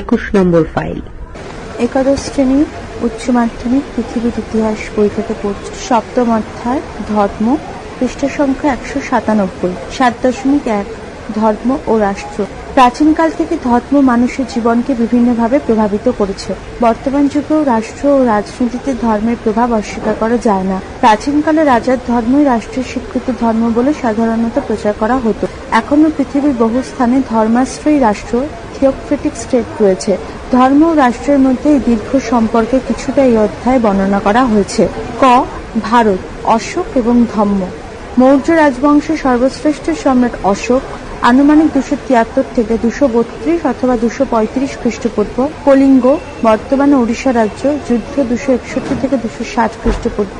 একুশ নম্বর ফাইল। একাদশ শ্রেণি, উচ্চ মাধ্যমিক, পৃথিবীর ইতিহাস বই থেকে পড়ছে। সপ্তম অধ্যায়, ধর্ম, পৃষ্ঠ সংখ্যা একশো সাতানব্বই। সাত দশমিক এক ধর্ম ও রাষ্ট্র। প্রাচীনকাল থেকে ধর্ম মানুষের জীবনকে বিভিন্নভাবে প্রভাবিত করেছে। বর্তমান যুগেও রাষ্ট্র ও রাজনীতিতে ধর্মের প্রভাব অস্বীকার করা যায় না। প্রাচীনকালে রাজার ধর্মই রাষ্ট্রের স্বীকৃত ধর্ম বলে সাধারণত প্রচার করা হতো। এখনও পৃথিবীর বহু স্থানে ধর্মাশ্রয়ী রাষ্ট্র, থিওক্রেটিক স্টেট রয়েছে। ধর্ম ও রাষ্ট্রের মধ্যে এই দীর্ঘ সম্পর্কে কিছুটা এই অধ্যায়ে বর্ণনা করা হয়েছে। ক. ভারত, অশোক এবং ধম্ম। মৌর্য রাজবংশের সর্বশ্রেষ্ঠ সম্রাট অশোক আনুমানিক দুশো তিয়াত্তর থেকে দুশো বত্রিশ অথবা দুশো পঁয়ত্রিশ খ্রিস্টপূর্ব। কলিঙ্গ, বর্তমানে উড়িষ্যা রাজ্য, যুদ্ধ দুশো একষট্টি থেকে দুশো ষাট খ্রিস্টপূর্ব।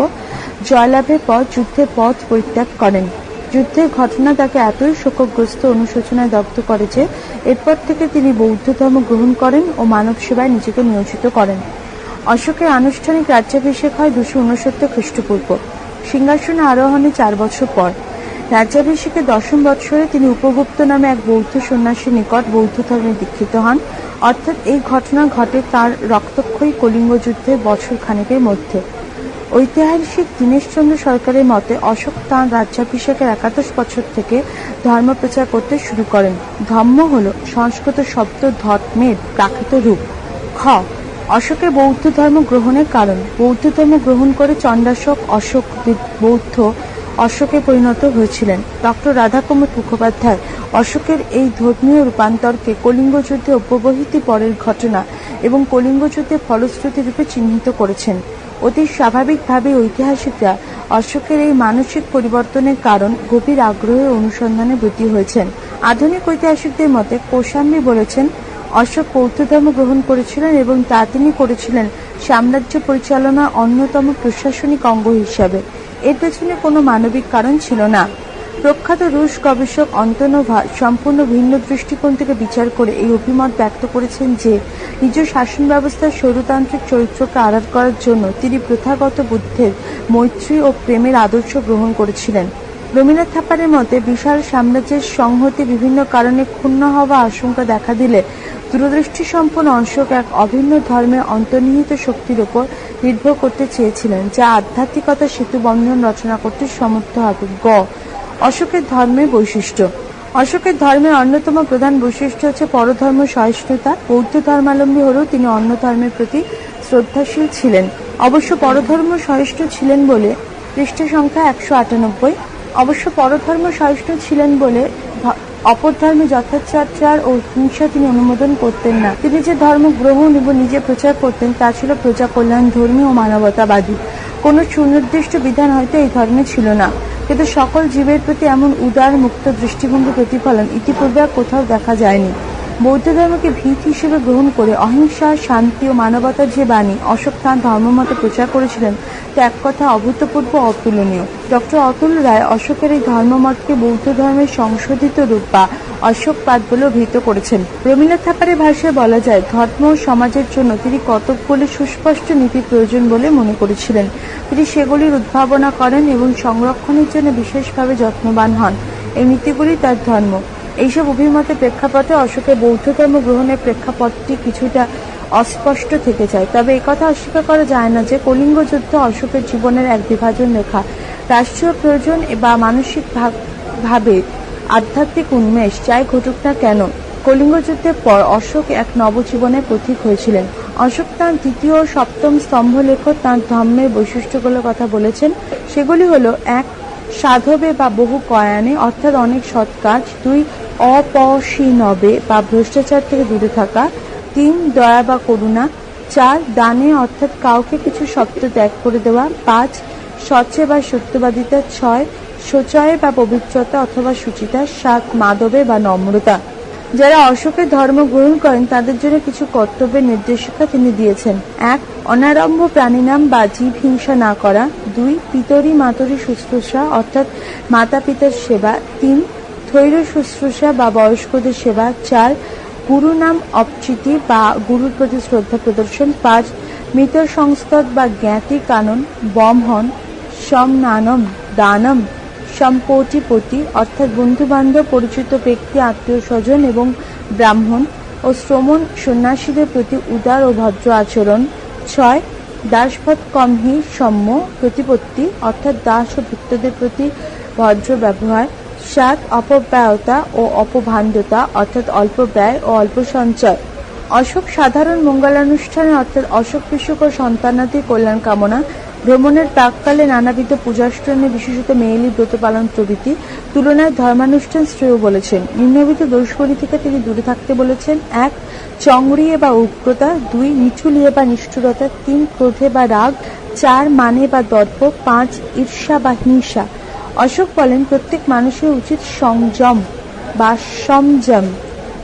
জয়লাভের পর যুদ্ধের পথ পরিত্যাগ করেন। যুদ্ধের ঘটনা তাকে এতই শোকগ্রস্ত অনুশোচনায় দগ্ধ করে যে, এরপর থেকে তিনি বৌদ্ধ ধর্ম গ্রহণ করেন ও মানব সেবায় নিজেকে নিয়োজিত করেন। অশোকের আনুষ্ঠানিক রাজ্যাভিষেক হয় দুশো উনসত্তর খ্রিস্টপূর্ব। সিংহাসনে আরোহণে চার বছর পর। রাজ্যাভিষেকের দশম বৎসরে তিনি উপগুপ্ত নামে এক বৌদ্ধ সন্ন্যাসীর নিকট বৌদ্ধ ধর্মে দীক্ষিত হন। অর্থাৎ এই ঘটনা ঘটে তার রক্তক্ষয়ী কলিঙ্গ যুদ্ধের বছর খানেকের মধ্যে। ঐতিহাসিক দীনেশচন্দ্র সরকারের মতে অশোক তাঁর রাজ্যাভিষেকের একাদশ বছর থেকে ধর্ম প্রচার করতে শুরু করেন। ধর্ম হল সংস্কৃত শব্দ ধর্মের প্রাকৃত রূপ। খ, অশোকের বৌদ্ধ ধর্ম গ্রহণের কারণ। বৌদ্ধ ধর্ম গ্রহণ করে চণ্ডাশোক অশোক, বৌদ্ধ অশোকে পরিণত হয়েছিলেন। ডক্টর রাধাকুমার মুখোপাধ্যায় অশোকের এই ধর্মীয় রূপান্তরকে কলিঙ্গ যুদ্ধে অব্যবহিত পরের ঘটনা এবং কলিঙ্গ যুদ্ধের ফলশ্রুতি রূপে চিহ্নিত করেছেন। অতি স্বাভাবিকভাবে ঐতিহাসিকরা অশোকের এই মানসিক পরিবর্তনের কারণ গভীর আগ্রহে অনুসন্ধানে ব্রতী হয়েছেন। আধুনিক ঐতিহাসিকদের মতে কোশাম্বী বলেছেন, অশোক বৌদ্ধ ধর্ম গ্রহণ করেছিলেন এবং তা তিনি করেছিলেন সাম্রাজ্য পরিচালনার অন্যতম প্রশাসনিক অঙ্গ হিসাবে। এর পেছনে কোনো মানবিক কারণ ছিল না। প্রখ্যাত রুশ গবেষক অন্তনোভা সম্পূর্ণ ভিন্ন দৃষ্টিকোণ থেকে বিচার করে এই অভিমত ব্যক্ত করেছেন যে, নিজ শাসন ব্যবস্থার সৌরতান্ত্রিক চরিত্রকে আড়াল করার জন্য তিনি প্রথাগত বুদ্ধের, মৈত্রী ও প্রেমের আদর্শ গ্রহণ করেছিলেন। রবীন্দ্রনাথ থাপারের মতে, বিশাল সাম্রাজ্যের সংহতি বিভিন্ন কারণে ক্ষুণ্ণ হওয়া আশঙ্কা দেখা দিলে দূরদৃষ্টি সম্পন্ন অশোক এক অভিন্ন ধর্মের অন্তর্নিহিত শক্তির উপর নির্ভর করতে চেয়েছিলেন, যা আধ্যাত্মিকতা সেতু বন্ধন রচনা করতে সমর্থ হবে। গ. অশোকের ধর্মের বৈশিষ্ট্য। অশোকের ধর্মের অন্যতম প্রধান বৈশিষ্ট্য হচ্ছে পরধর্ম সহিষ্ণুতা। বৌদ্ধ ধর্মাবলম্বী হলেও তিনি অন্য ধর্মের প্রতি শ্রদ্ধাশীল ছিলেন। অবশ্য পরধর্ম সহিষ্ণু ছিলেন বলে পৃষ্ঠ সংখ্যা একশো আটানব্বই। অবশ্য পরধর্ম সহিষ্ণু ছিলেন বলে অপর ধর্মে যথাচার ও হিংসা তিনি অনুমোদন করতেন না। তিনি যে ধর্ম গ্রহণ এবং নিজে প্রচার করতেন, তা ছিল প্রজা কল্যাণ ধর্মী ও মানবতাবাদী। কোনো সুনির্দিষ্ট বিধান হয়তো এই ধর্মে ছিল না। কিন্তু সকল জীবের প্রতি এমন উদার মুক্ত দৃষ্টিভঙ্গি প্রতিফলন ইতিপূর্বে কোথাও দেখা যায়নি। বৌদ্ধ ধর্মকে ভিত হিসেবে গ্রহণ করে অহিংসা, শান্তি ও মানবতার যে বাণী অশোক তাঁর ধর্মমতে প্রচার করেছিলেন, তা এক কথা অভূতপূর্ব অতুলনীয়। ডক্টর অতুল রায় অশোকের এই ধর্মমতকে বৌদ্ধ ধর্মের সংশোধিত রূপ বা অশোকপাদ বলে অভিহিত করেছেন। রবীন্দ্রনাথ থাপারের ভাষায় বলা যায়, ধর্ম ও সমাজের জন্য তিনি কতকগুলি সুস্পষ্ট নীতি প্রয়োজন বলে মনে করেছিলেন। তিনি সেগুলির উদ্ভাবনা করেন এবং সংরক্ষণের জন্য বিশেষভাবে যত্নবান হন। এই নীতিগুলি তার ধর্ম। এইসব অভিমতের প্রেক্ষাপটে অশোকের বৌদ্ধ ধর্ম গ্রহণের প্রেক্ষাপটটি কিছুটা অস্পষ্ট থেকে যায়। তবে একথা অস্বীকার করা যায় না যে কলিঙ্গ যুদ্ধ অশোকের জীবনের এক বিভাজন রেখা। রাষ্ট্রীয় প্রয়োজন বা মানসিক ভাবে আধ্যাত্মিক উন্মেষ, যাই ঘটুক না কেন, কলিঙ্গ যুদ্ধের পর অশোক এক নবজীবনের প্রতীক হয়েছিলেন। অশোক তাঁর দ্বিতীয় সপ্তম স্তম্ভ লেখক তাঁর ধর্মের বৈশিষ্ট্যগুলোর কথা বলেছেন। সেগুলি হলো, এক, সাধবে বা বহু কয়ানে, অর্থাৎ অনেক সৎ কাজ। দুই অপসীনবে বা ভ্রষ্টাচার থেকে দূরে থাকা। তিন, দয়া বা করুণা। চার, দানে অর্থাৎ কাউকে কিছু শব্দ ত্যাগ করে দেওয়া। পাঁচ, স্বচ্ছে বা সত্যবাদিতা। ছয় শোচয়ে বা পবিত্রতা অথবা সুচিতা। সাত মাধবে বা নম্রতা। যারা অশোকের ধর্ম গ্রহণ করেন, তাদের জন্য কিছু কর্তব্যের নির্দেশিকা তিনি দিয়েছেন। এক, অনারম্ভ প্রাণীনাম বা জীব হিংসা না করা। দুই পিতরি মাতরি শুশ্রূষা অর্থাৎ মাতা পিতার সেবা। তিন থৈর শুশ্রূষা বা বয়স্কদের সেবা, চার, গুরু নাম অপচিতি বা গুরুর প্রতি শ্রদ্ধা প্রদর্শন, পাঁচ মৃত সংস্তত বা জ্ঞাতি কানন বমহন সমনানম দানম সম্পটিপতি অর্থাৎ বন্ধু বান্ধব পরিচিত ব্যক্তি, আত্মীয় স্বজন এবং ব্রাহ্মণ ও শ্রমণ সন্ন্যাসীদের প্রতি উদার ও ভদ্র আচরণ, ছয় দাসবধ কমহি সম্য প্রতিপত্তি, অর্থাৎ দাস ও ভৃত্যদের প্রতি ভদ্র ব্যবহার সাত অপব্যয়তা ও অপভাণ্ডতা, অর্থাৎ অল্প ব্যয় ও অল্প সঞ্চয়। অশোক সাধারণ মঙ্গলানুষ্ঠানে, অর্থাৎ অশোক বিশ্বকর সন্তানাদি কল্যাণ কামনা, ভ্রমণের প্রাককালে নানাবিধ পূজাষ্টনে বিশেষত মেয়েলি ব্রত পালন প্রভৃতি তুলনায় ধর্মানুষ্ঠান শ্রেয় বলেছেন। নিম্নবিধ দোষগুলি থেকে তিনি দূরে থাকতে বলেছেন, এক চংড়িয়ে বা উগ্রতা, দুই নিচুলিয়ে বা নিষ্ঠুরতা, তিন, ক্রোধে বা রাগ, চার মানে বা দর্প পাঁচ, ঈর্ষা বা হিংসা। অশোক বলেন, প্রত্যেক মানুষের উচিত সংযম বা সংযম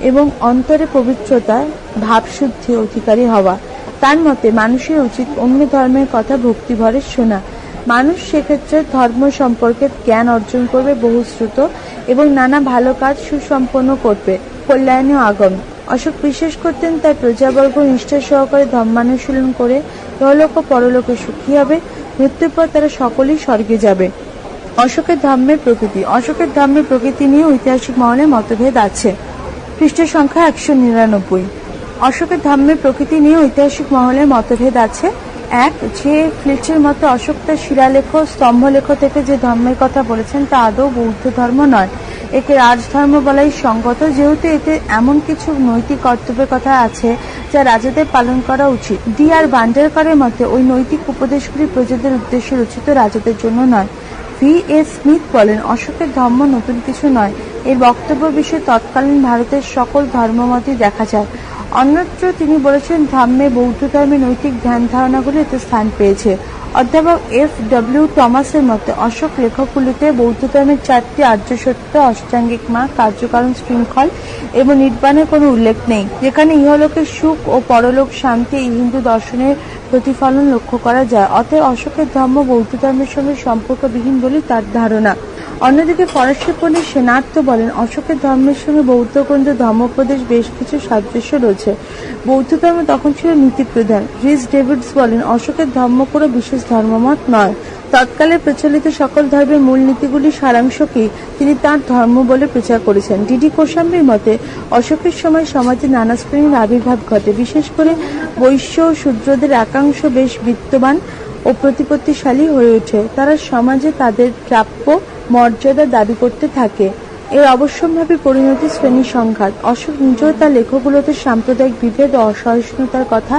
এবং অন্তরে পবিত্রতা, ভাবশুদ্ধি অধিকারী হওয়া। তার মতে, মানুষের উচিত অন্য ধর্মের কথা ভক্তিভরে শোনা। মানুষ সেক্ষেত্রে ধর্ম সম্পর্কে জ্ঞান অর্জন করবে বহুশ্রুত এবং নানা ভালো কাজ সুসম্পন্ন করবে। কল্যাণে আগম। অশোক বিশ্বাস করতেন, তার প্রজাবর্গ নিষ্ঠা সহকারে ধর্মানুশীলন করে ইহলোক ও পরলোকে সুখী হবে, মৃত্যুর পর তারা সকলেই স্বর্গে যাবে। অশোকের ধর্মের প্রকৃতি। অশোকের ধর্মের প্রকৃতি নিয়ে ঐতিহাসিক মহলে মতভেদ আছে। পৃষ্ঠের সংখ্যা একশো নিরানব্বই। অশোকের ধর্মের প্রকৃতি নিয়ে ঐতিহাসিক মহলে মতভেদ আছে। এক, যে ফ্লিচের মতো অশোক তার শিলালেখ, স্তম্ভলেখ থেকে যে ধর্মের কথা বলেছেন তা আদৌ বৌদ্ধ ধর্ম নয়। একে রাজধর্ম বলাই সঙ্গত, যেহেতু এতে এমন কিছু নৈতিক কর্তব্যের কথা আছে যা রাজাদের পালন করা উচিত। ডি আর বান্ডারকরের মতে, ওই নৈতিক উপদেশগুলি প্রজাদের উদ্দেশ্যে রচিত রাজাদের জন্য নয়। ভি এস স্মিথ বলেন অশোকের ধর্ম নতুন কিছু নয়। এর বক্তব্য বিষয়ে তৎকালীন ভারতের সকল ধর্মমতই দেখা যায়। অন্যত্র তিনি বলেছেন, ধর্মে, বৌদ্ধ ধর্মে নৈতিক ধ্যান ধারণাগুলি এতে স্থান পেয়েছে। অধ্যাপক এফ ডব্লিউ টমাসের মতে, অশোক লেখকগুলিতে বৌদ্ধ ধর্মের চারটি আর্য সত্য, অষ্টাঙ্গিক মা, কার্যকারণ শৃঙ্খল এবং নির্বাণের কোনো উল্লেখ নেই। যেখানে ইহলোকের সুখ ও পরলোক শান্তি এই হিন্দু দর্শনের প্রতিফলন লক্ষ্য করা যায়। অতএব অশোকের ধর্ম বৌদ্ধ ধর্মের সঙ্গে সম্পর্কবিহীন বলে তার ধারণা। অন্যদিকে ফরাসি পণ্ডিত সেনার্থ বলেন, অশোকের ধর্মের সঙ্গে বৌদ্ধ গ্রন্থ ধর্মোপদেশ বেশ কিছু সাদৃশ্য রয়েছে। বৌদ্ধ ধর্ম তখন ছিল নীতি প্রধান রিস ডেভিডস বলেন, অশোকের ধর্ম কোনো বিশেষ ধর্মমত নয়। তৎকালে প্রচলিত সকল ধর্মের মূল নীতিগুলি সারাংশকেই তিনি তার ধর্ম বলে প্রচার করেছেন। ডিডি কোশাম্বীর মতে, অশোকের সময় সমাজে নানা শ্রেণির আবির্ভাব ঘটে। বিশেষ করে বৈশ্য ও শূদ্রদের একাংশ বেশ বিত্তবান ও প্রতিপত্তিশালী হয়ে ওঠে। তারা সমাজে তাদের প্রাপ্য মর্যাদা দাবি করতে থাকে। এর অবশ্যম্ভাবী পরিণতি শ্রেণি সংঘাত। অশোক নিজেও তার লেখগুলোতে সাম্প্রদায়িক বিভেদ ও অসহিষ্ণুতার কথা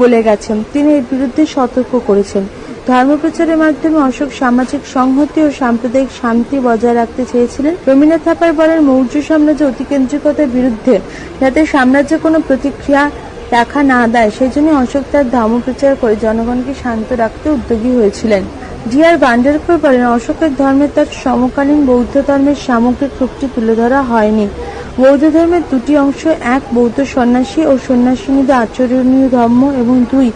বলে গেছেন। তিনি এর বিরুদ্ধে সতর্ক করেছেন। ধর্মপ্রচারের মাধ্যমে অশোক সামাজিক সংহতি ও সাম্প্রদায়িক শান্তি বজায় রাখতে চেয়েছিলেন। রবীন্দ্রনাথ থাপার বলেন মৌর্য সাম্রাজ্য অতিকেন্দ্রিকতার বিরুদ্ধে যাতে সাম্রাজ্যে কোনো প্রতিক্রিয়া দেখা না দেয়, সেই জন্য অশোক তার ধর্মপ্রচার করে জনগণকে শান্ত রাখতে উদ্যোগী হয়েছিলেন। ডিআর বান্ডারকর বলেন, অশোকের ধর্মে তার সমকালীন বৌদ্ধ ধর্মের সামগ্রিক রূপটি তুলে ধরা হয়নি। বৌদ্ধ ধর্মের দুটি অংশ, এক বৌদ্ধ সন্ন্যাসী ও সন্ন্যাসিনীদের আচরণীয় ধর্ম এবং দুই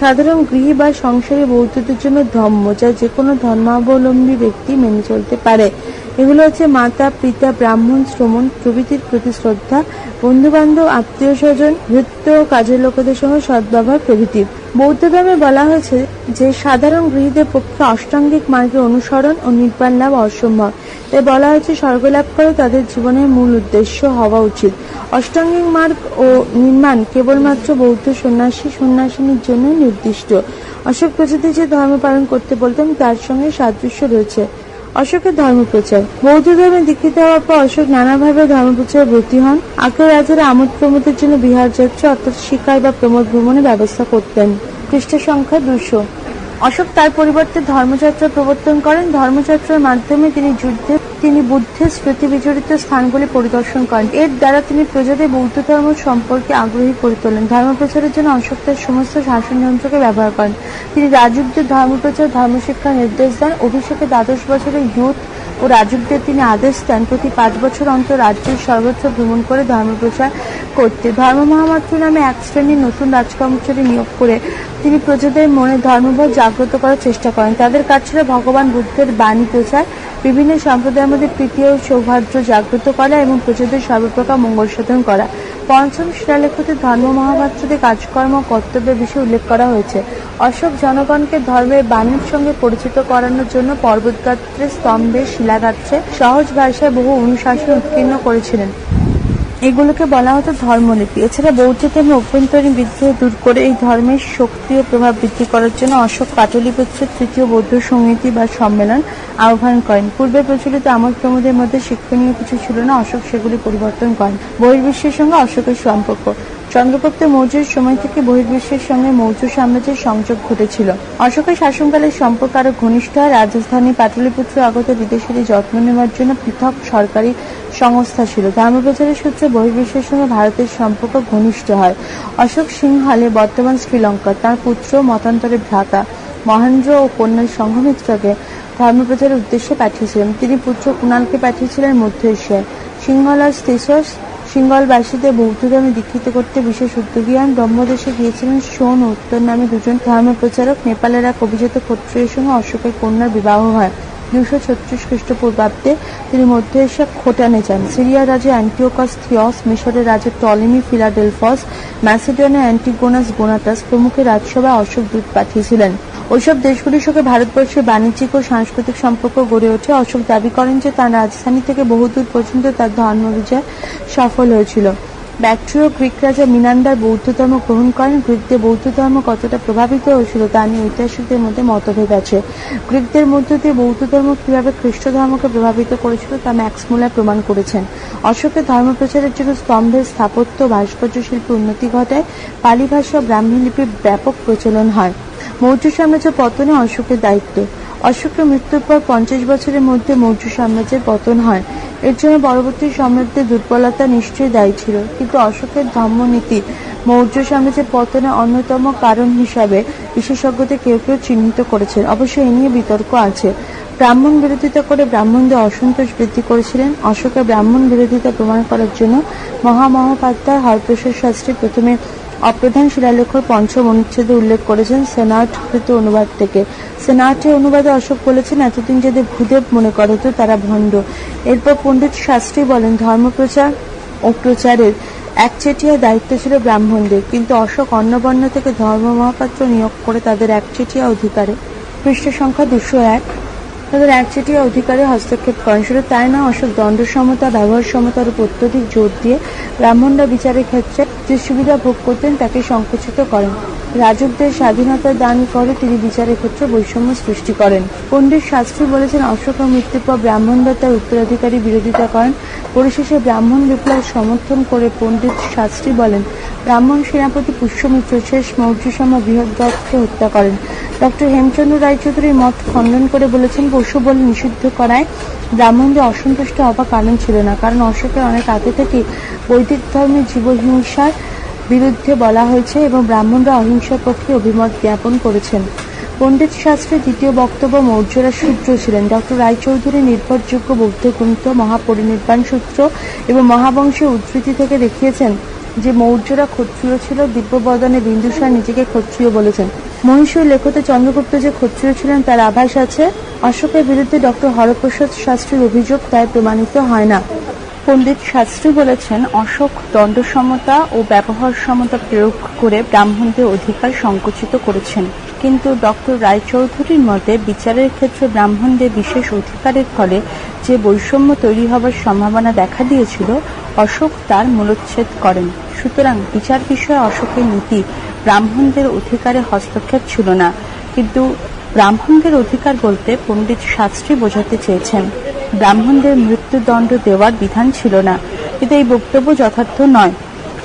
সাধারণ গৃহী বা সংসারী বৌদ্ধদের জন্য ধর্ম, যা যে কোনো ধর্মাবলম্বী ব্যক্তি মেনে চলতে পারে। এগুলো হচ্ছে মাতা, পিতা, ব্রাহ্মণ, শ্রমণ, প্রভৃতির প্রতি শ্রদ্ধা বন্ধু বান্ধব আত্মীয় স্বজন ভৃত্য কাজের লোকেদের সহ সদ্ব্যবহার প্রভৃতি। বৌদ্ধ ধর্মে বলা হয়েছে যে, সাধারণ গৃহীদের পক্ষে অষ্টাঙ্গিক মার্গের অনুসরণ ও নির্বাণ লাভ অসম্ভব। তাই বলা হয়েছে, স্বর্গলাভ করে তাদের জীবনের মূল উদ্দেশ্য হওয়া উচিত। অষ্টাঙ্গিক মার্গ ও নির্মাণ কেবলমাত্র বৌদ্ধ সন্ন্যাসী, সন্ন্যাসিনীর জন্য নির্দিষ্ট। অশোক প্রজাতি যে ধর্ম পালন করতে বলতেন, তার সঙ্গে সাদৃশ্য রয়েছে। অশোকের ধর্মপ্রচার। বৌদ্ধ ধর্মে দীক্ষিত হওয়ার পর অশোক নানাভাবে ধর্মপ্রচারে ব্রতী হন। আকের রাজারা আমোদ প্রমোদের জন্য বিহার যাত্রা অর্থাৎ শিকার বা প্রমোদ ভ্রমণের ব্যবস্থা করতেন। পৃষ্ঠ সংখ্যা দুশো। অশোক তার পরিবর্তে ধর্মযাত্রা প্রবর্তন করেন। ধর্মযাত্রার মাধ্যমে তিনি যুদ্ধে, তিনি বুদ্ধের স্মৃতি বিজড়িত স্থানগুলি পরিদর্শন করেন। এর দ্বারা তিনি প্রজাদের বৌদ্ধ ধর্ম সম্পর্কে আগ্রহী করে তোলেন। ধর্ম প্রচারের জন্য অশোক তার সমস্ত শাসন যন্ত্রকে ব্যবহার করেন। তিনি রাজুকদের ধর্মপ্রচার ধর্মশিক্ষার নির্দেশ দেন। অভিষেকে দ্বাদশ বছরের ইউথ ও রাজুকদের তিনি আদেশ দেন প্রতি পাঁচ বছর অন্তর রাজ্যের সর্বত্র ভ্রমণ করে ধর্মপ্রচার করতে। ধর্ম মহামাত্র নামে এক শ্রেণির নতুন রাজকর্মচারী নিয়োগ করে তিনি প্রজাদের মনে ধর্মবোধ জাগ্রত করার চেষ্টা করেন। তাদের কাজ ছিল ভগবান বুদ্ধের বাণী প্রচার, বিভিন্ন সম্প্রদায়ের মধ্যে প্রীতি ও সৌভাগ্য জাগ্রত করা এবং প্রজাদের সর্বপ্রকার মঙ্গল সাধন করা। পঞ্চম শিলালেখতে ধর্ম মহাপাত্রদের কাজকর্ম, কর্তব্যের বিষয়ে উল্লেখ করা হয়েছে। অশোক জনগণকে ধর্মের বাণীর সঙ্গে পরিচিত করানোর জন্য পর্বতগাত্রে স্তম্ভে শিলাগাত্রে সহজ ভাষায় বহু অনুশাসন উৎকীর্ণ করেছিলেন। এগুলোকে বলা হতো ধর্মলিপি। এছাড়া বৌদ্ধ ধর্মের অভ্যন্তরীণ বিদ্রোহ দূর করে এই ধর্মের শক্তি ও প্রভাব বৃদ্ধি করার জন্য অশোক পাটলিপুত্রের তৃতীয় বৌদ্ধ সমিতি বা সম্মেলন আহ্বান করেন। পূর্বে প্রচলিত আমোদ প্রমোদের মধ্যে শিক্ষণীয় কিছু ছিল না, অশোক সেগুলি পরিবর্তন করেন। বহির্বিশ্বের সঙ্গে অশোকের সম্পর্ক। চন্দ্রগুপ্ত মৌর্যের সময় থেকে বহির্বিশ্বের সঙ্গে মৌর্য সাম্রাজ্যের সংযোগ ঘটেছিল। অশোকের শাসনকালের সম্পর্ক আরও ঘনিষ্ঠ হয়। রাজধানী পাটলিপুত্র আগত বিদেশিদের যত্ন নেওয়ার জন্য পৃথক সরকারি সংস্থা ছিল। ধর্মপ্রচারের সূত্রে বহির্বিশ্বের সঙ্গে ভারতের সম্পর্ক ঘনিষ্ঠ হয়। অশোক সিংহলে বর্তমান শ্রীলঙ্কা, তার পুত্র মতান্তরে ভ্রাতা মহেন্দ্র ও কন্যা সংঘমিত্রকে ধর্মপ্রচারের উদ্দেশ্যে পাঠিয়েছিলেন। তিনি পুত্র কুণালকে পাঠিয়েছিলেন মধ্য এশিয়ায়। সিংহলার স্টেশস সিঙ্গলবাসীদের বৌদ্ধ ধর্মে দীক্ষিত করতে বিশেষ উদ্যোগী হন। ব্রহ্মদেশে গিয়েছিলেন সোন উত্তর নামে দুজন ধর্ম প্রচারক নেপালের এক অভিজাত ক্ষত্রিয়ের সঙ্গে অশোকের কন্যার বিবাহ হয়। দুশো ছত্রিশ খ্রিস্টপূর্বাব্দে তিনি মধ্য এশিয়া খোটানে যান। সিরিয়ার রাজা অ্যান্টিওকাস থিয়স মিশরের রাজা Ptolemy Philadelphus, Macedonia Antigonus Gonatas প্রমুখের রাজসভায় অশোক দূত পাঠিয়েছিলেন। ওইসব দেশগুলির সঙ্গে ভারতবর্ষের বাণিজ্যিক ও সাংস্কৃতিক সম্পর্ক গড়ে ওঠে। অশোক দাবি করেন যে তার রাজধানী থেকে বহুদূর পর্যন্ত তার ধর্ম বিজয় সফল হয়েছিল। ব্যাকট্রিয় গ্রিক রাজা মিনান্দার বৌদ্ধ ধর্ম গ্রহণ করেন। গ্রিকদের বৌদ্ধ ধর্ম কতটা প্রভাবিত হয়েছিল তা নিয়ে ঐতিহাসিকদের মধ্যে মতভেদ আছে। গ্রিকদের মধ্য দিয়ে বৌদ্ধ ধর্ম কীভাবে খ্রিস্ট ধর্মকে প্রভাবিত করেছিল তা ম্যাক্স মুলার প্রমাণ করেছেন। অশোকের ধর্ম প্রচারের জন্য স্তম্ভের স্থাপত্য, ভাস্কর্য শিল্পে উন্নতি ঘটায়। পালি ভাষা ব্রাহ্মী লিপির ব্যাপক প্রচলন হয়। মৌর্য সাম্রাজ্য পতনে অশোকের দায়িত্ব। অশোকের মৃত্যুর পর পঞ্চাশ বছরের মধ্যে মৌর্য সাম্রাজ্যের পতন হয়। এর জন্য পরবর্তী সম্রাটদের দুর্বলতা নিশ্চয়ই দায়ী ছিল। কিন্তু অশোকের ধর্মনীতি মৌর্য সাম্রাজ্যের পতনের অন্যতম কারণ হিসাবে বিশেষজ্ঞদের কেউ কেউ চিহ্নিত করেছেন। অবশ্য এ নিয়ে বিতর্ক আছে। ব্রাহ্মণ বিরোধিতা করে ব্রাহ্মণদের অসন্তোষ বৃদ্ধি করেছিলেন। অশোকের ব্রাহ্মণ বিরোধিতা প্রমাণ করার জন্য মহামহোপাধ্যায় হরপ্রসাদ শাস্ত্রী প্রথমে অপ্রধান শিলালেখর পঞ্চম অনুচ্ছেদে উল্লেখ করেছেন সেনাটকৃত অনুবাদ থেকে। সেনাটের অনুবাদে অশোক বলেছেন, এতদিন যাদের ভূদেব মনে করা হতো তারা ভণ্ড। এরপর পণ্ডিত শাস্ত্রী বলেন, ধর্মপ্রচার ও প্রচারের একচেটিয়া দায়িত্ব ছিল ব্রাহ্মণদের, কিন্তু অশোক অন্নবর্ণ থেকে ধর্ম মহাপাত্র নিয়োগ করে তাদের একচেটিয়া অধিকারে পৃষ্ঠ সংখ্যা দুশো এক। তাদের একচেটিয়া অধিকারে হস্তক্ষেপ করেন শুধু তাই না অশোক দণ্ড সমতা ব্যবহার সমতার উপর অত্যধিক জোর দিয়ে ব্রাহ্মণরা বিচারের ক্ষেত্রে যে সুবিধা ভোগ করতেন তাকে সংকুচিত করেন। রাজকদের স্বাধীনতা দান করে তিনি বিচারের ক্ষেত্রে বৈষম্য সৃষ্টি করেন। পণ্ডিত শাস্ত্রী বলেছেন অশোকের মৃত্যুর পর ব্রাহ্মণরা তার উত্তরাধিকারী বিরোধিতা করেন। পরিশেষে ব্রাহ্মণ বিপ্লব সমর্থন করে পণ্ডিত শাস্ত্রী বলেন, ব্রাহ্মণ সেনাপতি পুষ্যমিত্র শেষ মৌর্য সময় বৃহৎ দত্তকে হত্যা করেন। ডক্টর হেমচন্দ্র রায়চৌধুরীর মত খণ্ডন করে বলেছেন, পশু বলে নিষিদ্ধ করায় ব্রাহ্মণদের অসন্তুষ্ট হওয়ার কারণ ছিল না, কারণ অশোকের অনেক আগে থেকে বৈদিক ধর্মের জীবহিংসার বিরুদ্ধে বলা হয়েছে এবং ব্রাহ্মণরা অহিংসার পক্ষে অভিমত জ্ঞাপন করেছেন। পণ্ডিত শাস্ত্রের দ্বিতীয় বক্তব্য মৌর্যরা শূদ্র ছিলেন। ডক্টর রায়চৌধুরী নির্ভরযোগ্য বৌদ্ধ গ্রন্থ, মহাপরিনির্বাণ সূত্র এবং মহাবংশের উদ্ধৃতি থেকে দেখিয়েছেন যে মৌর্যরা ক্ষত্রিয় ছিল দিব্যবদনে বিন্দুসার নিজেকে ক্ষত্রিয় বলেছেন। মহীশূর লেখতে চন্দ্রগুপ্ত যে ক্ষত্রিয় ছিলেন তার আভাস আছে। অশোকের বিরুদ্ধে ডক্টর হরপ্রসাদ শাস্ত্রীর অভিযোগ তাই প্রমাণিত হয় না। পণ্ডিত শাস্ত্রী বলেছেন, অশোক দণ্ড সমতা ও ব্যবহার সমতা প্রয়োগ করে ব্রাহ্মণদের অধিকার সংকুচিত করেছেন। কিন্তু ডক্টর রায়চৌধুরীর মতে, বিচারের ক্ষেত্রে ব্রাহ্মণদের বিশেষ অধিকারের ফলে যে বৈষম্য তৈরি হবার সম্ভাবনা দেখা দিয়েছিল, অশোক তার মূলোচ্ছেদ করেন। সুতরাং বিচার বিষয়ে অশোকের নীতি ব্রাহ্মণদের অধিকারে হস্তক্ষেপ ছিল না। কিন্তু ব্রাহ্মণদের অধিকার বলতে পণ্ডিত শাস্ত্রী বোঝাতে চেয়েছেন। ব্রাহ্মণদের মৃত্যুদণ্ড দেওয়ার বিধান ছিল না। কিন্তু এই বক্তব্য যথার্থ নয়।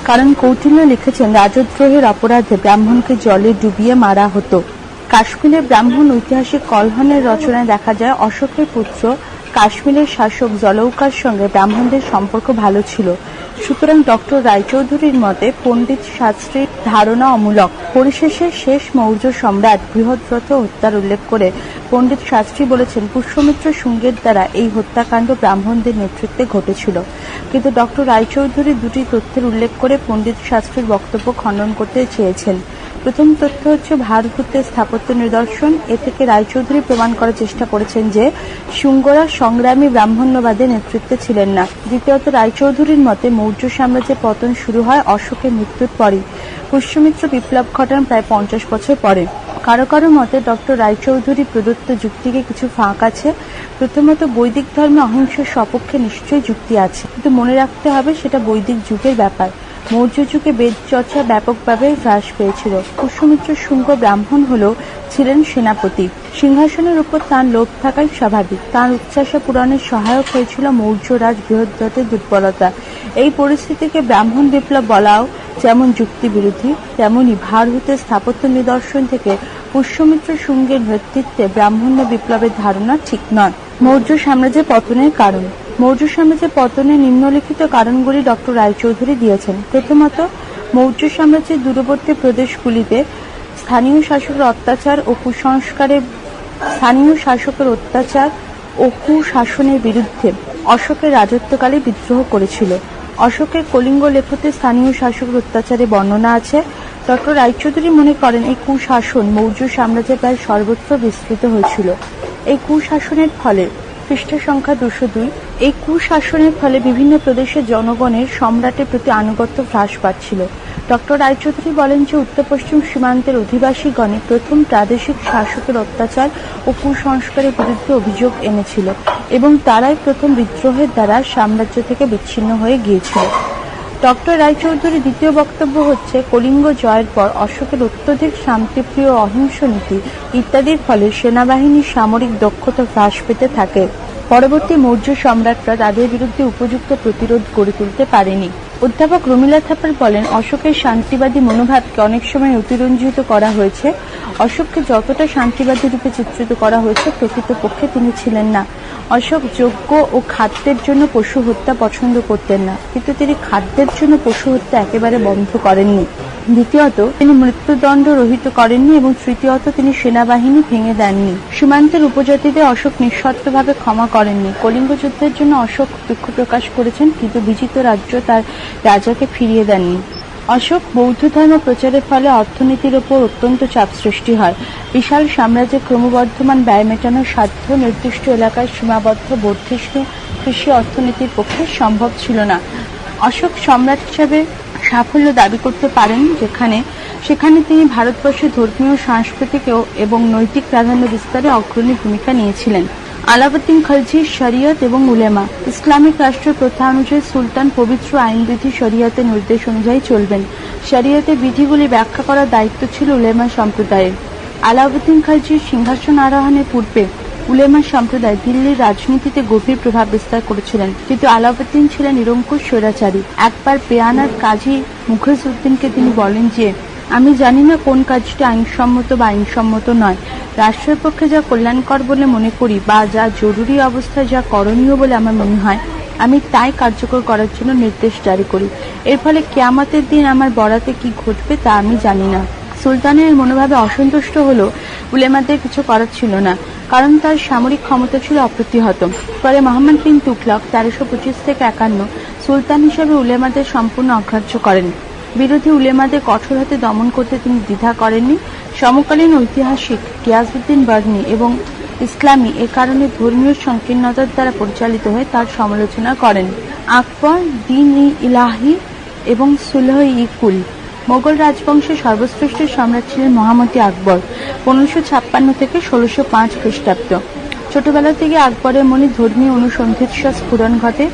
কারণ কৌটিল্য লিখেছেন, রাজদ্রোহের অপরাধে ব্রাহ্মণকে জলে ডুবিয়ে মারা হতো। কাশ্মীরে ব্রাহ্মণ ঐতিহাসিক কলহনের রচনায় দেখা যায়, অশোকের পুত্র কাশ্মীরের শাসক জলৌকার সঙ্গে ব্রাহ্মণদের সম্পর্ক ভালো ছিল। সুতরাং ডক্টর রায়চৌধুরীর মতে পণ্ডিত শাস্ত্রীর ধারণা অমূলক। পরিশেষে শেষ মৌর্য সম্রাট বৃহদ্রথ হত্যার উল্লেখ করে পণ্ডিত শাস্ত্রী বলেছেন, পুষ্যমিত্র শুঙ্গের দ্বারা এই হত্যাকাণ্ড ব্রাহ্মণদের নেতৃত্বে ঘটেছিল। কিন্তু ডক্টর রায়চৌধুরী দুটি তথ্যের উল্লেখ করে পণ্ডিত শাস্ত্রীর বক্তব্য খণ্ডন করতে চেয়েছেন। প্রথম তথ্য হচ্ছে ভারতের স্থাপত্য নিদর্শন। এ থেকে রায়চৌধুরী প্রমাণ করার চেষ্টা করেছেন যে, শুঙ্গরা সংগ্রামী ব্রাহ্মণ্যবাদের নেতৃত্বে ছিলেন না। দ্বিতীয়ত, রায়চৌধুরীর মতে, মৌর্য সাম্রাজ্যের পতন শুরু হয় অশোকের মৃত্যুর পরই। পুষ্যমিত্র বিপ্লব ঘটান প্রায় পঞ্চাশ বছর পরে। কারও কারও মতে, ডক্টর রায়চৌধুরী প্রদত্ত যুক্তিকে কিছু ফাঁক আছে। প্রথমত, বৈদিক ধর্মে অহিংসার সপক্ষে নিশ্চয়ই যুক্তি আছে। কিন্তু মনে রাখতে হবে, সেটা বৈদিক যুগের ব্যাপার। মৌর্য যুগে বেদ চর্চা ব্যাপকভাবে হ্রাস পেয়েছিল। পুষ্যমিত্র শুঙ্গ ব্রাহ্মণ হলেও ছিলেন সেনাপতি। সিংহাসনের উপর তার লোভ থাকাই স্বাভাবিক। তার উচ্চাসা পূরণের সহায়ক হয়েছিল মৌর্য রাজ বৃহদ্রথের দুর্বলতা। এই পরিস্থিতিকে ব্রাহ্মণ বিপ্লব বলাও যেমন যুক্তি বিরোধী তেমনি ভারতের স্থাপত্য নিদর্শন থেকে পুষ্যমিত্র শুঙ্গের নেতৃত্বে ব্রাহ্মণ্য বিপ্লবের ধারণা ঠিক নয়। মৌর্য সাম্রাজ্যের পতনের কারণ। মৌর্য সাম্রাজ্যের পতনের নিম্নলিখিত কারণগুলি ডক্টর রায়চৌধুরী দিয়েছেন। প্রথমত মৌর্য সাম্রাজ্যের দূরবর্তী প্রদেশগুলিতে স্থানীয় শাসকের অত্যাচার ও কুসংস্কারের স্থানীয় শাসকের অত্যাচার ও কুশাসনের বিরুদ্ধে অশোকের রাজত্বকালে বিদ্রোহ করেছিল। অশোকের কলিঙ্গ লেখতে স্থানীয় শাসকের অত্যাচারে বর্ণনা আছে। ডক্টর রায়চৌধুরী মনে করেন, এই কুশাসন মৌর্য সাম্রাজ্যে প্রায় সর্বত্র বিস্তৃত হয়েছিল। এই কুশাসনের ফলে পৃষ্ঠ সংখ্যা দুশো দুই। এই কুশাসনের ফলে বিভিন্ন প্রদেশের জনগণের সম্রাটের প্রতি আনুগত্য হ্রাস পাচ্ছিল। ডক্টর রায়চৌধুরী বলেন যে উত্তর পশ্চিম সীমান্তের অধিবাসীগণে প্রথম প্রাদেশিক শাসকের অত্যাচার ও কুসংস্কারের বিরুদ্ধে অভিযোগ এনেছিল এবং তারাই প্রথম বিদ্রোহের দ্বারা সাম্রাজ্য থেকে বিচ্ছিন্ন হয়ে গিয়েছিল। ডক্টর রায়চৌধুরীর দ্বিতীয় বক্তব্য হচ্ছে, কলিঙ্গ জয়ের পর অশোকের অত্যধিক শান্তিপ্রিয় অহিংস নীতি ইত্যাদির ফলে সেনাবাহিনীর সামরিক দক্ষতা হ্রাস পেতে থাকে। পরবর্তী মৌর্য সম্রাটরা তাদের বিরুদ্ধে উপযুক্ত প্রতিরোধ গড়ে তুলতে পারেনি। অধ্যাপক রমিলা থাপার বলেন, অশোকের শান্তিবাদী মনোভাবকে অনেক সময় অতিরঞ্জিত করা হয়েছে। অশোককে যতটা শান্তিবাদী রূপে চিত্রিত করা হয়েছে, প্রকৃতপক্ষে তিনি ছিলেন না। অশোক যোগ্য ও খাদ্যের জন্য পশু হত্যা পছন্দ করতেন না, কিন্তু তিনি খাদ্যের জন্য পশু হত্যা একেবারে বন্ধ করেননি। দ্বিতীয়ত, তিনি মৃত্যুদণ্ড রহিত করেননি এবং তৃতীয়ত, তিনি সেনাবাহিনী ভেঙে দেননি। সীমান্তের উপজাতিদের অশোক নিঃশর্তভাবে ক্ষমা করেননি। কলিঙ্গ যুদ্ধের জন্য অশোক দুঃখ প্রকাশ করেছেন, কিন্তু বিজিত রাজ্য তার রাজাকে ফিরিয়ে দেননি। অশোক বৌদ্ধ ধর্ম প্রচারের ফলে অর্থনীতির ওপর অত্যন্ত চাপ সৃষ্টি হয়। বিশাল সাম্রাজ্যের ক্রমবর্ধমান ব্যয় মেটানোর সাধ্য নির্দিষ্ট এলাকায় সীমাবদ্ধ বর্ধিষ্ণু কৃষি অর্থনীতির পক্ষে সম্ভব ছিল না। অশোক সম্রাট হিসাবে সাফল্য দাবি করতে পারেন যেখানে, সেখানে তিনি ভারতবর্ষের ধর্মীয়, সাংস্কৃতিক এবং নৈতিক প্রাধান্য বিস্তারে অগ্রণী ভূমিকা নিয়েছিলেন। আলাউদ্দিন খলজি, শরিয়ত এবং উলেমা। ইসলামিক রাষ্ট্র প্রথা অনুযায়ী সুলতান পবিত্র আইনবিধি শরিয়তের নির্দেশ অনুযায়ী চলবেন। শরিয়তের বিধিগুলি ব্যাখ্যা করার দায়িত্ব ছিল উলেমা সম্প্রদায়ের। আলাউদ্দিন খালজির সিংহাসন আরোহণের পূর্বে উলেমা সম্প্রদায় দিল্লির রাজনীতিতে গভীর প্রভাব বিস্তার করেছিলেন, কিন্তু আলাউদ্দিন ছিলেন নিরঙ্কুশ স্বৈরাচারী। একবার বেয়ানার কাজী মুখরজউদ্দিনকে তিনি বলেন যে, আমি জানি না কোন কাজটি আইনসম্মত বা আইনসম্মত নয়। রাষ্ট্রের পক্ষে যা কল্যাণকর বলে মনে করি বা যা জরুরি অবস্থায় যা করণীয় বলে আমার মনে হয়, আমি তাই কার্যকর করার জন্য নির্দেশ জারি করি। এর ফলে কেয়ামতের দিন আমার বরাতে কি ঘটবে তা আমি জানি না। সুলতানের মনোভাবে অসন্তুষ্ট হলো উলেমাদের কিছু করার ছিল না। কারণ তার সামরিক ক্ষমতা ছিল অপ্রতিহত। পরে মোহাম্মদ বিন তুগলক তেরোশো পঁচিশ থেকে একান্ন সুলতান হিসেবে উলেমাদের সম্পূর্ণ অগ্রাহ্য করেন। বিরোধী উলেমাদের কঠোর হাতে দমন করতে তিনি দ্বিধা করেননি। সমকালীন ঐতিহাসিক গিয়াসউদ্দিন বার্নি এবং ইসলামী এ কারণে ধর্মীয় সংকীর্ণতার দ্বারা পরিচালিত হয়ে তার সমালোচনা করেন। আকবর দিন ই ইলাহি এবং সুলহ ই কুল মোগল রাজবংশের সর্বশ্রেষ্ঠ সম্রাট ছিলেন মহামতি আকবর, পনেরোশো ছাপ্পান্ন থেকে ষোলোশো পাঁচ খ্রিস্টাব্দ। ছোটবেলা থেকে আকবরের মনে ধর্মীয় অনুসন্ধিৎসা স্ফুরণ ঘটে,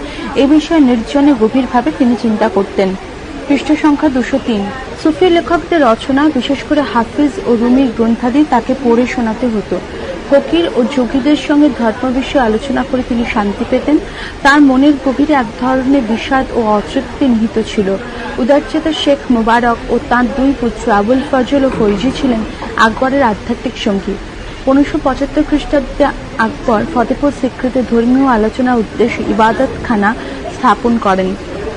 এ বিষয়ে নির্জনে গভীরভাবে তিনি চিন্তা করতেন। পৃষ্ঠ সংখ্যা দুশো তিন। সুফি লেখকদের রচনা, বিশেষ করে হাফিজ ও রুমির গ্রন্থাদি তাকে পড়ে শোনাতে হতো। ফকির ও যোগীদের সঙ্গে ধর্ম বিষয়ে আলোচনা করে তিনি শান্তি পেতেন। তার মনের গভীরে এক ধরনের বিষাদ ও অতৃপ্তি নিহিত ছিল। উদারচেতা শেখ মুবারক ও তাঁর দুই পুত্র আবুল ফজল ও ফৈজি ছিলেন আকবরের আধ্যাত্মিক সঙ্গী। পনেরোশো পঁচাত্তর খ্রিস্টাব্দে আকবর ফতেপুর সিক্রিতে ধর্মীয় আলোচনার উদ্দেশ্যে ইবাদতখানা স্থাপন করেন।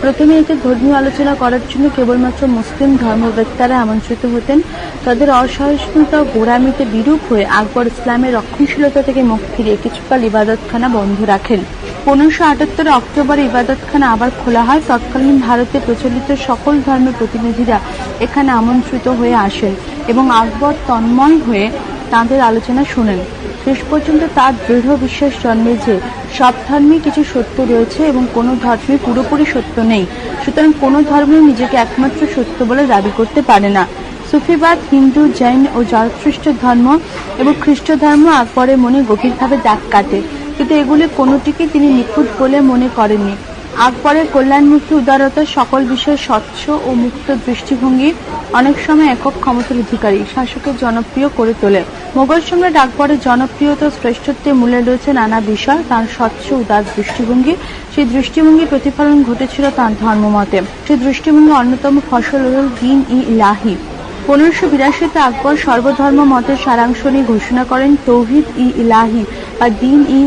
প্রথমে এতে ধর্মীয় আলোচনা করার জন্য কেবলমাত্র মুসলিম ধর্মবেত্তারা আমন্ত্রিত হতেন। তাদের অসহিষ্ণুতা গোড়ামিতে বিরূপ হয়ে আকবর ইসলামের রক্ষণশীলতা থেকে মুখ ফিরিয়ে কিছুকাল ইবাদতখানা বন্ধ রাখেন। পনেরোশো আটাত্তর অক্টোবর ইবাদতখানা আবার খোলা হয়। তৎকালীন ভারতে প্রচলিত সকল ধর্মের প্রতিনিধিরা এখানে আমন্ত্রিত হয়ে আসেন এবং আকবর তন্ময় হয়ে তাঁদের আলোচনা শুনেন। শেষ পর্যন্ত তার দৃঢ় বিশ্বাস জন্মে যে সব ধর্মেই কিছু সত্য রয়েছে এবং কোনো ধর্মে পুরোপুরি সত্য নেই। সুতরাং কোনো ধর্মই নিজেকে একমাত্র সত্য বলে দাবি করতে পারে না। সুফিবাদ, হিন্দু, জৈন ও জরখ্রিস্ট ধর্ম এবং খ্রিস্ট ধর্ম আকবরের মনে গভীরভাবে দাগ কাটে। কিন্তু এগুলি কোনোটিকে তিনি নিখুঁত বলে মনে করেননি। আকবরের কল্যাণমুখী উদারতা সকল বিষয়ে স্বচ্ছ ও মুক্ত দৃষ্টিভঙ্গি অনেক সময় একক ক্ষমতার অধিকারী, শাসকের জনপ্রিয় করে তোলে। মোগল সম্রাট আকবরের জনপ্রিয়তা শ্রেষ্ঠত্বের মূলে রয়েছে নানা বিষয়, তার স্বচ্ছ, উদার দৃষ্টিভঙ্গি। সেই দৃষ্টিভঙ্গি প্রতিফলন ঘটেছিল তার ধর্মমতে। সেই দৃষ্টিভঙ্গি অন্যতম ফসল হল দিন ই ইলাহি। পনেরোশো বিরাশিতে আকবর সর্বধর্ম মতের সারাংশ নিয়ে ঘোষণা করেন তৌহিদ ই ইলাহি বা দিন ই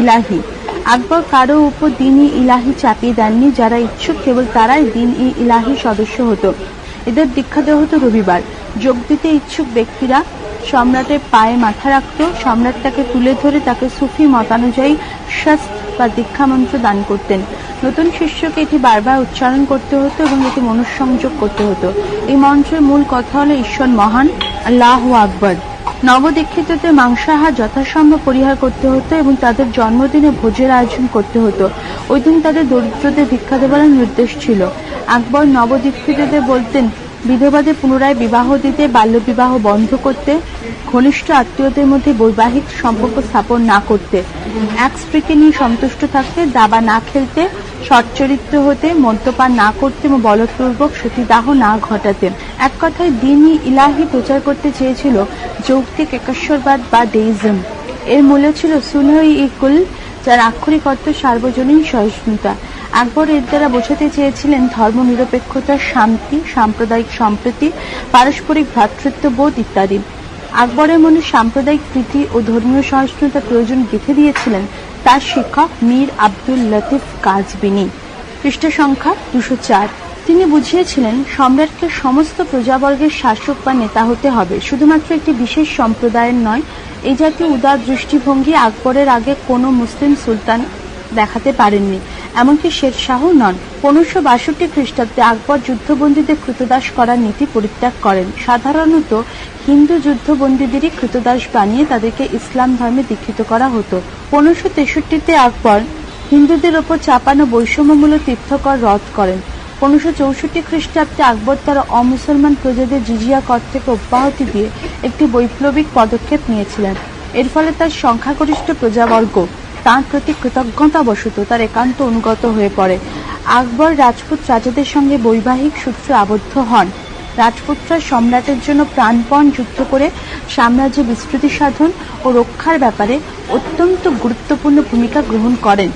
ইলাহি। আকবর কারও উপর দিন ই ইলাহি চাপিয়ে দেননি, যারা ইচ্ছুক, কেবল তারাই দিন ই ইলাহি সদস্য হতো। এদের দীক্ষা দেওয়া হতো রবিবার। যোগ দিতে ইচ্ছুক ব্যক্তিরা সম্রাটের পায়ে মাথা রাখত, সম্রাট তাকে তুলে ধরে তাকে সুফি মতানুযায়ী শাস্ত বা দীক্ষা মন্ত্র দান করতেন। নতুন শিষ্যকে এটি বারবার উচ্চারণ করতে হতো এবং এটি মনুসংযোগ করতে হতো। এই মন্ত্রের মূল কথা হলো, ঈশ্বর মহান, আল্লাহ আকবর। নবদীক্ষিতদের মাংসাহার যথাসম্ভব পরিহার করতে হতো এবং তাদের জন্মদিনে ভোজের আয়োজন করতে হতো। ওই দিন তাদের দরিদ্রদের ভিক্ষা দেবার নির্দেশ ছিল। আকবর নবদীক্ষিতদের বলতেন, বিধবাদের পুনরায় বিবাহ দিতে, বাল্যবিবাহ বন্ধ করতে, ঘনিষ্ঠ আত্মীয়দের মধ্যে বৈবাহিক সম্পর্ক স্থাপন না করতে, এক স্ত্রীকে নিয়ে সন্তুষ্ট থাকতে, দাবা না খেলতে, সচ্চরিত্র হতে, মদ্যপান না করতে এবং বলপূর্বক সতীদাহ না ঘটাতে। এক কথায় দিনই ইলাহি প্রচার করতে চেয়েছিল। যৌক্তিক একেশ্বরবাদ বা ডেইজম এর মূলে ছিল সুনই ইকুল, যার আক্ষরিক অর্থ সার্বজনীন সহিষ্ণুতা। আকবর এর দ্বারা বোঝাতে চেয়েছিলেন ধর্ম নিরপেক্ষতা শান্তি, সাম্প্রদায়িক সম্প্রীতি, পারস্পরিক ভ্রাতৃত্ববোধ ইত্যাদি। আকবরের মনে সাম্প্রদায়িক প্রীতি ও ধর্মীয় সহিষ্ণুতার প্রয়োজন গেঁথে দিয়েছিলেন তার শিক্ষক মীর আব্দুল লতিফ কাজবিনী। পৃষ্ঠ সংখ্যা দুশো চার। তিনি বুঝিয়েছিলেন, সম্রাটকে সমস্ত প্রজাবর্গের শাসক বা নেতা হতে হবে। শুধুমাত্র একটি বিশেষ সম্প্রদায়ের নয়, এই জাতীয় উদার দৃষ্টিভঙ্গি আকবরের আগে কোনো মুসলিম সুলতান দেখাতে পারেননি। এমনকি শের শাহ নন। পনেরোশো বাষট্টি খ্রিস্টাব্দে আকবর যুদ্ধবন্দীদের কৃতদাস করার নীতি পরিত্যাগ করেন। সাধারণত হিন্দু যুদ্ধবন্দীদেরই কৃতদাস বানিয়ে তাদেরকে ইসলাম ধর্মে দীক্ষিত করা হতো। পনেরোশো তেষট্টিতে আকবর হিন্দুদের ওপর চাপানো বৈষম্যমূলক তীর্থকর রদ করেন। পনেরোশো চৌষট্টি খ্রিস্টাব্দে আকবর তার অমুসলমান প্রজাদের জিজিয়া কর থেকে অব্যাহতি দিয়ে একটি বৈপ্লবিক পদক্ষেপ নিয়েছিলেন। এর ফলে তার সংখ্যাগরিষ্ঠ প্রজাবর্গ তার প্রতি কৃতজ্ঞতাবশত তার একান্ত অনুগত হয়ে পড়ে। আকবর রাজপুত রাজাদের সঙ্গে বৈবাহিক সূত্রে আবদ্ধ হন। রাজপুতরা সম্রাটের জন্য প্রাণপণ যুদ্ধ করে সাম্রাজ্য বিস্তৃতি সাধন ও রক্ষার ব্যাপারে অত্যন্ত গুরুত্বপূর্ণ ভূমিকা গ্রহণ করেন।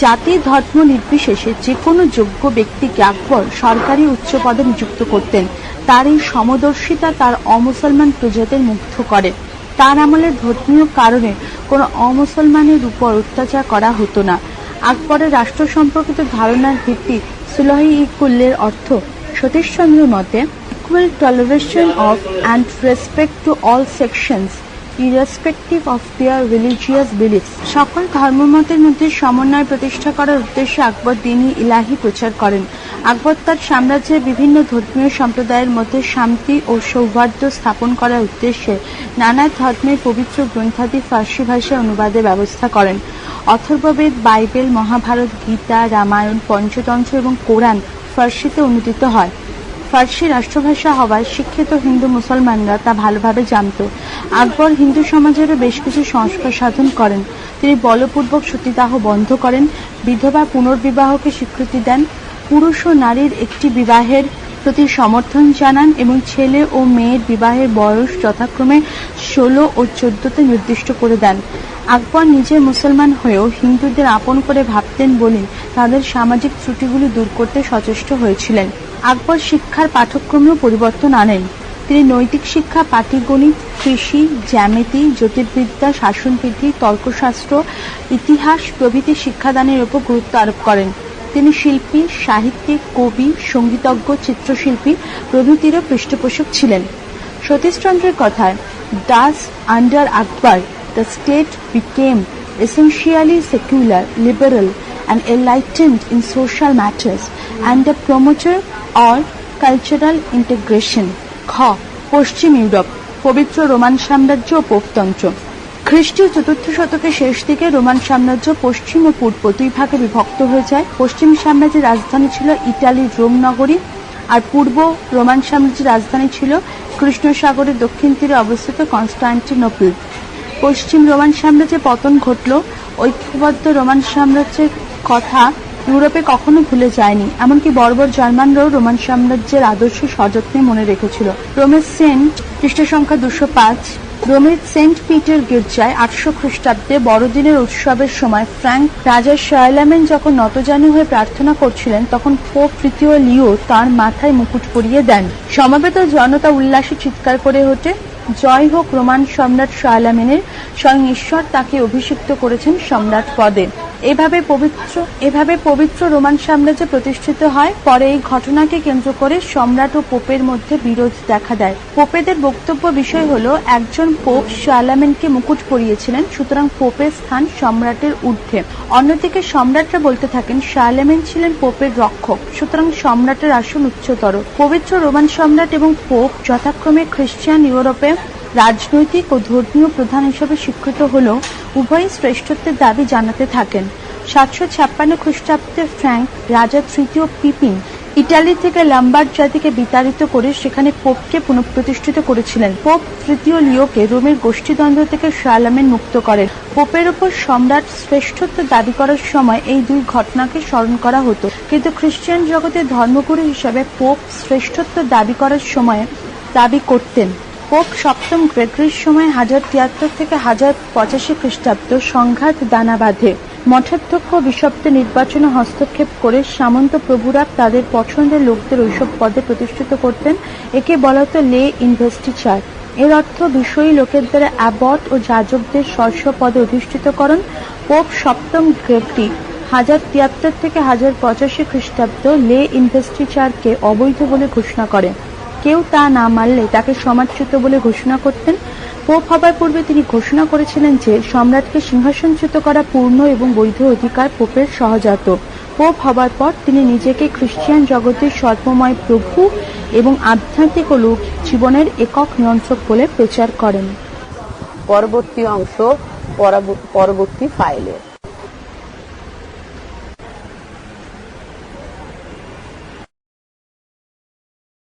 জাতি ধর্ম নির্বিশেষে যে কোনো যোগ্য ব্যক্তিকে আকবর সরকারি উচ্চ পদে নিযুক্ত করতেন। তার এই সমদর্শিতা তার অমুসলমান প্রজাদের মুগ্ধ করে। তার আমলের ধর্মীয় কারণে কোনো অমুসলমানের উপর অত্যাচার করা হতো না। আকবরের রাষ্ট্র সম্পর্কিত ধারণার ভিত্তি সুলহি ইকুল্লের অর্থ সতীশচন্দ্রের মতে equal toleration of and respect to all sections irrespective of their religious beliefs. সকল ধর্মমতের মধ্যে সমন্বয় প্রতিষ্ঠা করার উদ্দেশ্যে আকবর দিনী ইলাহি প্রচার করেন। আকবর তার সাম্রাজ্যের বিভিন্ন ধর্মীয় সম্প্রদায়ের মধ্যে শান্তি ও সৌহার্দ্য স্থাপন করার উদ্দেশ্যে নানা ধর্মের পবিত্র গ্রন্থাদি ফার্সি ভাষায় অনুবাদের ব্যবস্থা করেন। অথর্ববেদ, বাইবেল, মহাভারত, গীতা, রামায়ণ, পঞ্চতন্ত্র এবং কোরআন ফার্সিতে অনুদিত হয়। ফার্সি রাষ্ট্রভাষা হওয়ায় শিক্ষিত হিন্দু মুসলমানরা তা ভালোভাবে জানত। আকবর হিন্দু সমাজেরও বেশ কিছু সংস্কার সাধন করেন। তিনি বলপূর্বক সতীদাহ বন্ধ করেন, বিধবা পুনর্বিবাহকে স্বীকৃতি দেন, পুরুষ ও নারীর একটি বিবাহের প্রতি সমর্থন জানান এবং ছেলে ও মেয়ের বিবাহের বয়স যথাক্রমে ষোলো ও চোদ্দতে নির্দিষ্ট করে দেন। আকবর নিজে মুসলমান হয়েও হিন্দুদের আপন করে ভাবতেন বলে তাদের সামাজিক ত্রুটিগুলি দূর করতে সচেষ্ট হয়েছিলেন। আকবর শিক্ষার পাঠ্যক্রমেও পরিবর্তন আনেন। তিনি নৈতিক শিক্ষা পাটিগণিত কৃষি জ্যামিতি জ্যোতির্বিদ্যা শাসনবিধি তর্কশাস্ত্র ইতিহাস প্রভৃতি শিক্ষাদানের উপর গুরুত্ব আরোপ করেন। তিনি শিল্পী সাহিত্যিক কবি সঙ্গীতজ্ঞ চিত্রশিল্পী প্রভৃতিরও পৃষ্ঠপোষক ছিলেন। সতীশচন্দ্রের কথায় thus under Akbar the state became essentially secular liberal, and enlightened in social matters, and a promoter or cultural integration. খ. পশ্চিম ইউরোপ পবিত্র রোমান সাম্রাজ্য ও পোপতন্ত্র। খ্রিস্টীয় চতুর্থ শতকের শেষ দিকে রোমান সাম্রাজ্য পশ্চিম ও পূর্ব দুই ভাগে বিভক্ত হয়ে যায়। পশ্চিম সাম্রাজ্যের রাজধানী ছিল ইটালির রোম নগরী আর পূর্ব রোমান সাম্রাজ্যের রাজধানী ছিল কৃষ্ণ সাগরের দক্ষিণ তীরে অবস্থিত কনস্টান্টিনোপল। পশ্চিম রোমান সাম্রাজ্যের পতন ঘটল ঐক্যবদ্ধ রোমান সাম্রাজ্যের কথা ইউরোপে কখনো ভুলে যায়নি, এমনকি বর্বর জার্মানরাও রোমান সাম্রাজ্যের আদর্শ সযত্নে মনে রেখেছিল। রোমের সেন্ট খ্রিস্ট সংখ্যা দুশো পাঁচ, রোমের সেন্ট পিটার গির্জায় আটশো খ্রিস্টাব্দে বড়দিনের উৎসবের সময় ফ্র্যাঙ্ক রাজা শার্লামেন যখন নতজানু হয়ে প্রার্থনা করছিলেন, তখন পোপ তৃতীয় লিও তার মাথায় মুকুট পরিয়ে দেন। সমাবেত জনতা উল্লাসে চিৎকার করে ওঠে, জয় হোক রোমান সম্রাট শার্লামেনের, স্বয়ং ঈশ্বর তাকে অভিষিক্ত করেছেন সম্রাট পদে। এভাবে পবিত্র এভাবে পবিত্র রোমান সাম্রাজ্য প্রতিষ্ঠিত হয়। পরে এই ঘটনাকে কেন্দ্র করে সম্রাট ও পোপের মধ্যে বিরোধ দেখা দেয়। পোপেদের বক্তব্য বিষয় হলো, একজন পোপ শার্লামেনকে মুকুট পরিয়েছিলেন, সুতরাং পোপের স্থান সম্রাটের ঊর্ধ্বে। অন্যদিকে সম্রাটরা বলতে থাকেন, শার্লামেন ছিলেন পোপের রক্ষক, সুতরাং সম্রাটের আসন উচ্চতর। পবিত্র রোমান সম্রাট এবং পোপ যথাক্রমে খ্রিস্টান ইউরোপে রাজনৈতিক ও ধর্মীয় প্রধান হিসেবে স্বীকৃত হলেও উভয়ই শ্রেষ্ঠত্বের দাবি জানাতে থাকেন। সাতশো ছাপ্পান্ন খ্রিস্টাব্দে ফ্র্যাঙ্ক রাজা তৃতীয় পিপিন ইটালি থেকে লাম্বার্ড জাতিকে বিতাড়িত করে সেখানে পোপকে পুনঃপ্রতিষ্ঠিত করেছিলেন। পোপ তৃতীয় লিওকে রোমের গোষ্ঠীদ্বন্দ্ব থেকে শার্লামেন মুক্ত করেন। পোপের ওপর সম্রাট শ্রেষ্ঠত্ব দাবি করার সময় এই দুই ঘটনাকে স্মরণ করা হতো। কিন্তু খ্রিস্টান জগতের ধর্মগুরু হিসাবে পোপ শ্রেষ্ঠত্ব দাবি করার সময় দাবি করতেন। পোপ সপ্তম গ্রেগরির সময় হাজার তিয়াত্তর থেকে হাজার পঁচাশি খ্রিস্টাব্দ সংঘাত দানা বাঁধে। মঠাধ্যক্ষ বিশপ্ত নির্বাচনে হস্তক্ষেপ করে সামন্ত প্রভুরা তাদের পছন্দের লোকদের ওইসব পদে প্রতিষ্ঠিত করতেন। একে বলা হতো লে ইনভেস্টিচার। এর অর্থ বিষয়ী লোকের দ্বারা অ্যাবট ও যাজকদের স্বস্ব পদে অধিষ্ঠিতকরণ। পোপ সপ্তম গ্রেগরি হাজার তিয়াত্তর থেকে হাজার পঁচাশি খ্রিস্টাব্দ লে ইনভেস্টিচারকে অবৈধ বলে ঘোষণা করে। কেউ তা না মানলে তাকে সমাজচ্যুত বলে ঘোষণা করতেন। পোপ হবার পূর্বে তিনি ঘোষণা করেছিলেন যে, সম্রাটকে সিংহাসনচ্যুত করা পূর্ণ এবং বৈধ অধিকার পোপের সহজাত। পোপ হবার পর তিনি নিজেকে খ্রিস্টিয়ান জগতের সর্বময় প্রভু এবং আধ্যাত্মিক ও লৌকিক জীবনের একক নিয়ন্ত্রক বলে প্রচার করেন। পরবর্তী অংশ পরবর্তী ফাইলে